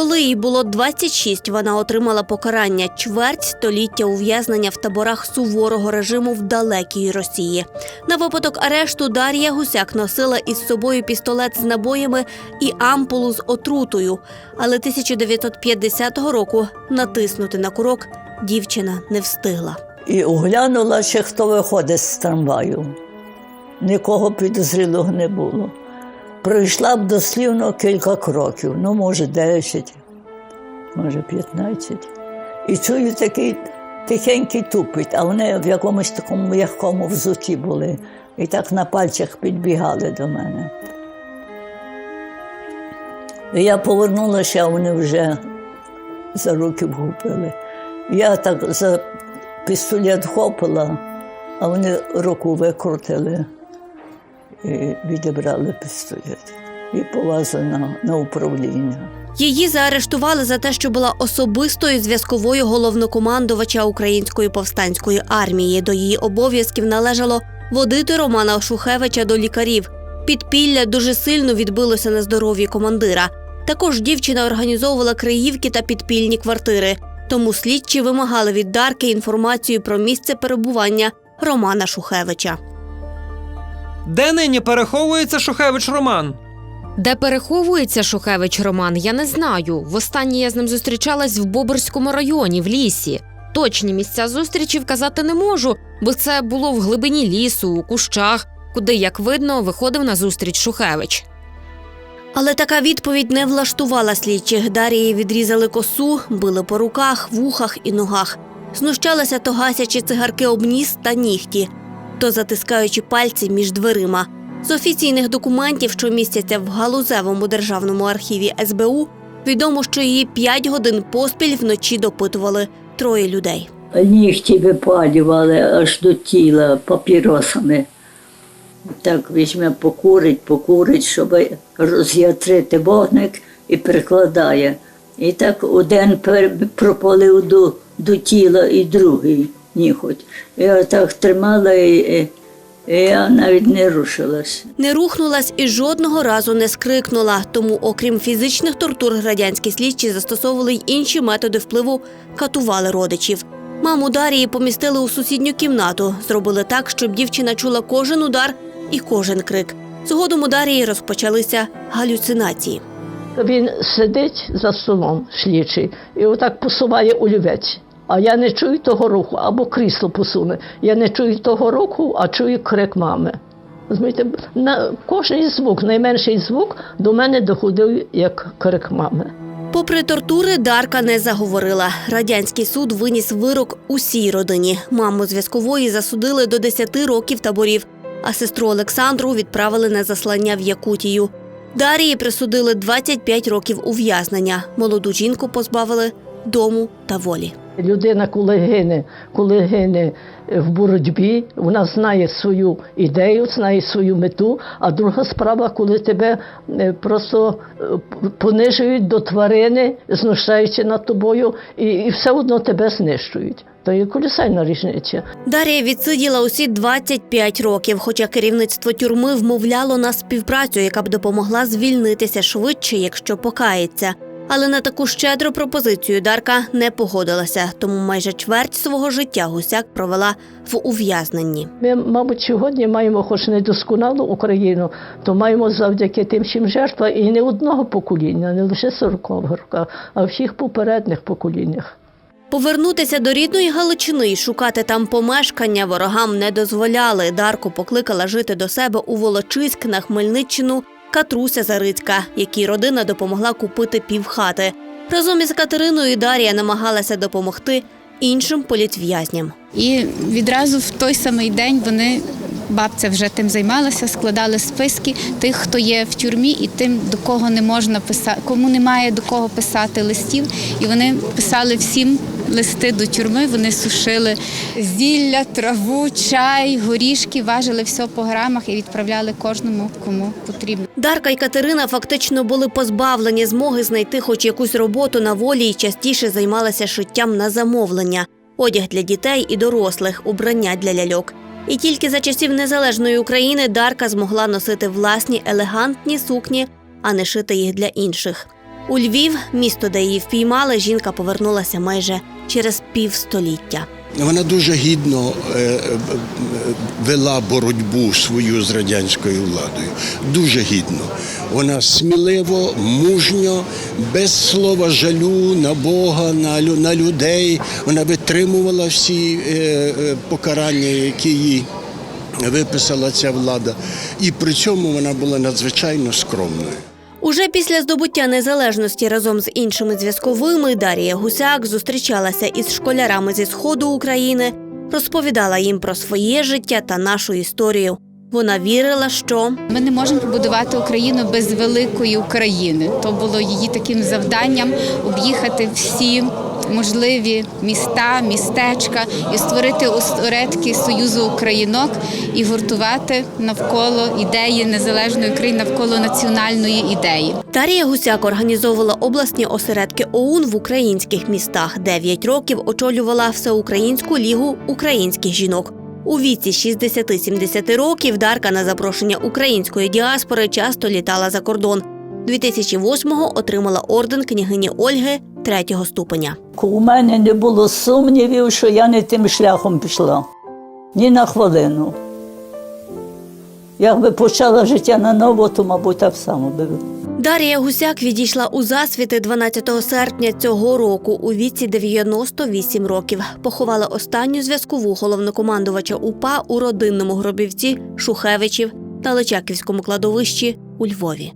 Коли їй було 26, вона отримала покарання чверть століття ув'язнення в таборах суворого режиму в далекій Росії. На випадок арешту Дар'я Гусяк носила із собою пістолет з набоями і ампулу з отрутою. Але 1950 року натиснути на курок дівчина не встигла. І оглянула ще, хто виходить з трамваю. Нікого підозрілого не було. Пройшла б дослівно кілька кроків, ну, може, 10, може, 15. І чую такий тихенький тупить, а вони в якомусь такому м'якому взуті були. І так на пальцях підбігали до мене. І я повернулася, а вони вже за руки вгупили. Я так за пістолет хопила, а вони руку викрутили і відібрали пістолет. І повезли на, на управління. Її заарештували за те, що була особистою зв'язковою головнокомандувача Української повстанської армії. До її обов'язків належало водити Романа Шухевича до лікарів. Підпілля дуже сильно відбилося на здоров'ї командира. Також дівчина організовувала криївки та підпільні квартири. Тому слідчі вимагали від Дарки інформацію про місце перебування Романа Шухевича. Де нині переховується Шухевич Роман? Де переховується Шухевич Роман, я не знаю. Востаннє я з ним зустрічалась в Бобрському районі, в лісі. Точні місця зустрічі вказати не можу, бо це було в глибині лісу, у кущах, куди, як видно, виходив на зустріч Шухевич. Але така відповідь не влаштувала слідчих. Дарії відрізали косу, били по руках, вухах і ногах. Знущалися то гасячи цигарки об ніс та нігті, то затискаючи пальці між дверима. З офіційних документів, що містяться в галузевому державному архіві СБУ, відомо, що її п'ять годин поспіль вночі допитували троє людей. Нігті випалювали аж до тіла папіросами. Так візьме покурить, покурить, щоб роз'ятрити вогник і прикладає. І так один пропалив до, до тіла і другий ніготь. Я так тримала і я навіть не рушилась. Не рухнулась і жодного разу не скрикнула. Тому, окрім фізичних тортур, радянські слідчі застосовували й інші методи впливу, катували родичів. Маму Дарії помістили у сусідню кімнату, зробили так, щоб дівчина чула кожен удар і кожен крик. Згодом у Дарії розпочалися галюцинації. Він сидить за столом слідчий і отак посуває олівець. А я не чую того руху, або крісло посуне. Я не чую того руху, а чую крик мами. Розумієте, на кожний звук, найменший звук до мене доходив як крик мами. Попри тортури, Дарка не заговорила. Радянський суд виніс вирок усій родині. Маму зв'язкової засудили до 10 років таборів, а сестру Олександру відправили на заслання в Якутію. Дарії присудили 25 років ув'язнення. Молоду жінку позбавили дому та волі. Людина, коли гине, коли гине в боротьбі, вона знає свою ідею, знає свою мету. А друга справа, коли тебе е, просто е, понижують до тварини, знущаються над тобою, і, і все одно тебе знищують. То є колосальна різниця. Дар'я відсиділа усі 25 років, хоча керівництво тюрми вмовляло на співпрацю, яка б допомогла звільнитися швидше, якщо покається. Але на таку щедру пропозицію Дарка не погодилася, тому майже чверть свого життя гусяк провела в ув'язненні. Ми, мабуть, сьогодні маємо, хоч не досконалу Україну, то маємо завдяки тим всім жертвам і не одного покоління, не лише 40-х роках, а всіх попередніх поколіннях. Повернутися до рідної Галичини і шукати там помешкання ворогам не дозволяли. Дарку покликала жити до себе у Волочиськ на Хмельниччину Катруся Зарицька, якій родина допомогла купити півхати. Разом із Катериною Дар'я намагалася допомогти іншим політв'язням. І відразу в той самий день вони, бабця вже тим займалася, складали списки тих, хто є в тюрмі, і тим, до кого не можна писати, кому немає до кого писати листів. І вони писали всім листи до тюрми, вони сушили зілля, траву, чай, горішки, важили все по грамах і відправляли кожному, кому потрібно. Дарка і Катерина фактично були позбавлені змоги знайти хоч якусь роботу на волі і частіше займалися шиттям на замовлення, одяг для дітей і дорослих, убрання для ляльок. І тільки за часів незалежної України Дарка змогла носити власні елегантні сукні, а не шити їх для інших. У Львів, місто, де її впіймали, жінка повернулася майже через півстоліття. Вона дуже гідно е, е, вела боротьбу свою з радянською владою. Дуже гідно. Вона сміливо, мужньо, без слова жалю на Бога, на, людей. Вона витримувала всі е, покарання, які їй виписала ця влада. І при цьому вона була надзвичайно скромною. Уже після здобуття незалежності разом з іншими зв'язковими Дарія Гусяк зустрічалася із школярами зі сходу України, розповідала їм про своє життя та нашу історію. Вона вірила, що Ми не можемо побудувати Україну без великої України. То було її таким завданням об'їхати всі можливі міста, містечка і створити осередки Союзу Українок і гуртувати навколо ідеї незалежної України, навколо національної ідеї. Дарія Гусяк організовувала обласні осередки ОУН в українських містах. Дев'ять років очолювала Всеукраїнську лігу українських жінок. У віці 60-70 років Дарка на запрошення української діаспори часто літала за кордон. 2008-го отримала орден княгині Ольги третього ступеня. У мене не було сумнівів, що я не тим шляхом пішла. Ні на хвилину. Якби почала життя на ново, то, мабуть, так само би. Дарія Гусяк відійшла у засвіти 12 серпня цього року у віці 98 років. Поховала останню зв'язкову головнокомандувача УПА у родинному гробівці Шухевичів на Личаківському кладовищі у Львові.